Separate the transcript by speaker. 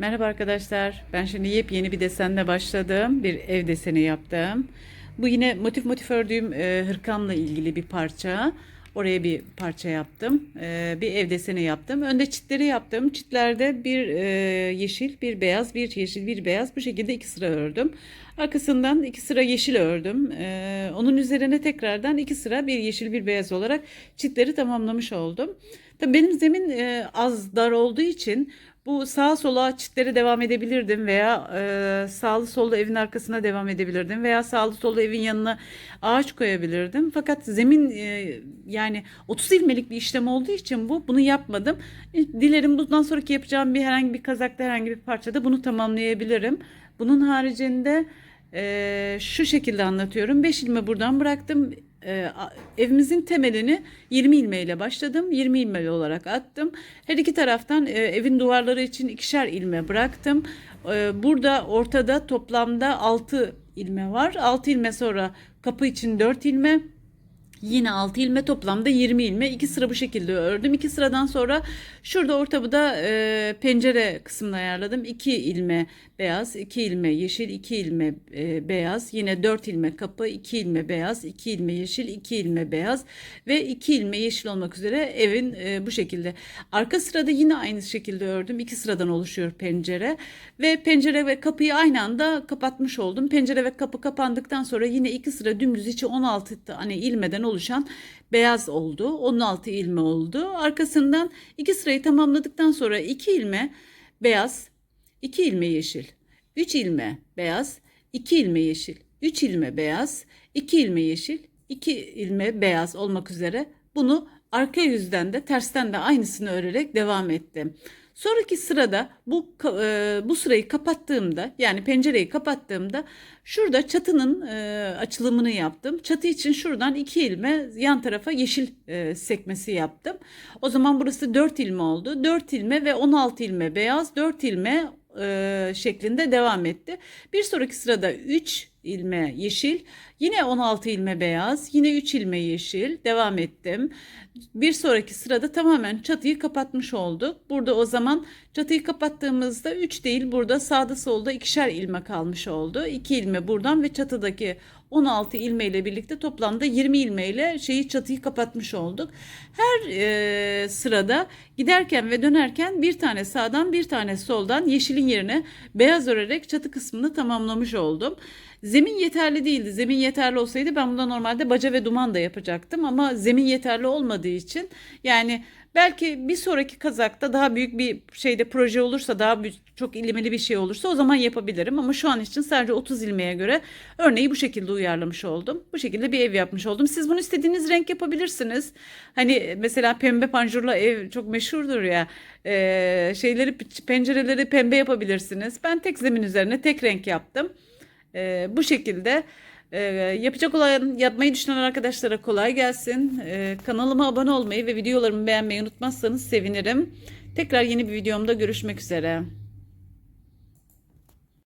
Speaker 1: Merhaba arkadaşlar. Ben şimdi yepyeni bir desenle başladım. Bir ev deseni yaptım. Bu yine motif motif ördüğüm e, hırkamla ilgili bir parça. Oraya bir parça yaptım. E, bir ev deseni yaptım. Önde çitleri yaptım. Çitlerde bir e, yeşil, bir beyaz, bir yeşil, bir beyaz. Bu şekilde iki sıra ördüm. Arkasından iki sıra yeşil ördüm. E, onun üzerine tekrardan iki sıra bir yeşil, bir beyaz olarak çitleri tamamlamış oldum. Tabii benim zemin e, az dar olduğu için bu sağa sola çitlere devam edebilirdim veya e, sağlı sollu evin arkasına devam edebilirdim veya sağlı sollu evin yanına ağaç koyabilirdim. Fakat zemin e, yani 30 ilmelik bir işlem olduğu için bu bunu yapmadım. E, Dilerim bundan sonraki yapacağım bir herhangi bir kazakta herhangi bir parçada bunu tamamlayabilirim. Bunun haricinde e, şu şekilde anlatıyorum. 5 ilme buradan bıraktım. E, evimizin temelini 20 ilme ile başladım. 20 ilme olarak attım. Her iki taraftan e, evin duvarları için ikişer ilme bıraktım. E, burada ortada toplamda 6 ilme var. 6 ilme sonra kapı için 4 ilme. Yine 6 ilme toplamda 20 ilme. 2 sıra bu şekilde ördüm. 2 sıradan sonra şurada ortada e, pencere kısmını ayarladım. 2 ilme beyaz, 2 ilme yeşil, 2 ilme e, beyaz. Yine 4 ilme kapı, 2 ilme beyaz, 2 ilme yeşil, 2 ilme beyaz ve 2 ilme yeşil olmak üzere evin e, bu şekilde. Arka sırada yine aynı şekilde ördüm. 2 sıradan oluşuyor pencere ve pencere ve kapıyı aynı anda kapatmış oldum. Pencere ve kapı kapandıktan sonra yine 2 sıra dümdüz içi 16 tane ilmeden oluşan beyaz oldu. 16 ilme oldu. Arkasından 2 sırayı tamamladıktan sonra 2 ilme beyaz, 2 ilme yeşil, 3 ilme beyaz, 2 ilme yeşil, 3 ilme beyaz, 2 ilme yeşil, 2 ilme beyaz olmak üzere bunu arka yüzden de tersten de aynısını örerek devam ettim. Sonraki sırada bu e, bu sırayı kapattığımda yani pencereyi kapattığımda şurada çatının e, açılımını yaptım. Çatı için şuradan iki ilme yan tarafa yeşil e, sekmesi yaptım. O zaman burası 4 ilme oldu. 4 ilme ve 16 ilme beyaz, 4 ilme e, şeklinde devam etti. Bir sonraki sırada 3 ilme yeşil, yine 16 ilme beyaz, yine 3 ilme yeşil devam ettim. Bir sonraki sırada tamamen çatıyı kapatmış olduk. Burada o zaman çatıyı kapattığımızda 3 değil burada sağda solda ikişer ilme kalmış oldu. 2 ilme buradan ve çatıdaki 16 ilme ile birlikte toplamda 20 ilme ile şeyi çatıyı kapatmış olduk. Her e, sırada giderken ve dönerken bir tane sağdan bir tane soldan yeşilin yerine beyaz örerek çatı kısmını tamamlamış oldum. Zemin yeterli değildi. Zemin yeterli olsaydı ben bunda normalde baca ve duman da yapacaktım ama zemin yeterli olmadığı için yani belki bir sonraki kazakta daha büyük bir şeyde proje olursa daha büyük, çok ilimeli bir şey olursa o zaman yapabilirim ama şu an için sadece 30 ilmeğe göre örneği bu şekilde uyarlamış oldum. Bu şekilde bir ev yapmış oldum. Siz bunu istediğiniz renk yapabilirsiniz. Hani mesela pembe panjurla ev çok meşhurdur ya. Ee, şeyleri pencereleri pembe yapabilirsiniz. Ben tek zemin üzerine tek renk yaptım. Ee, bu şekilde e, yapacak olan yapmayı düşünen arkadaşlara kolay gelsin. Ee, kanalıma abone olmayı ve videolarımı beğenmeyi unutmazsanız sevinirim. Tekrar yeni bir videomda görüşmek üzere.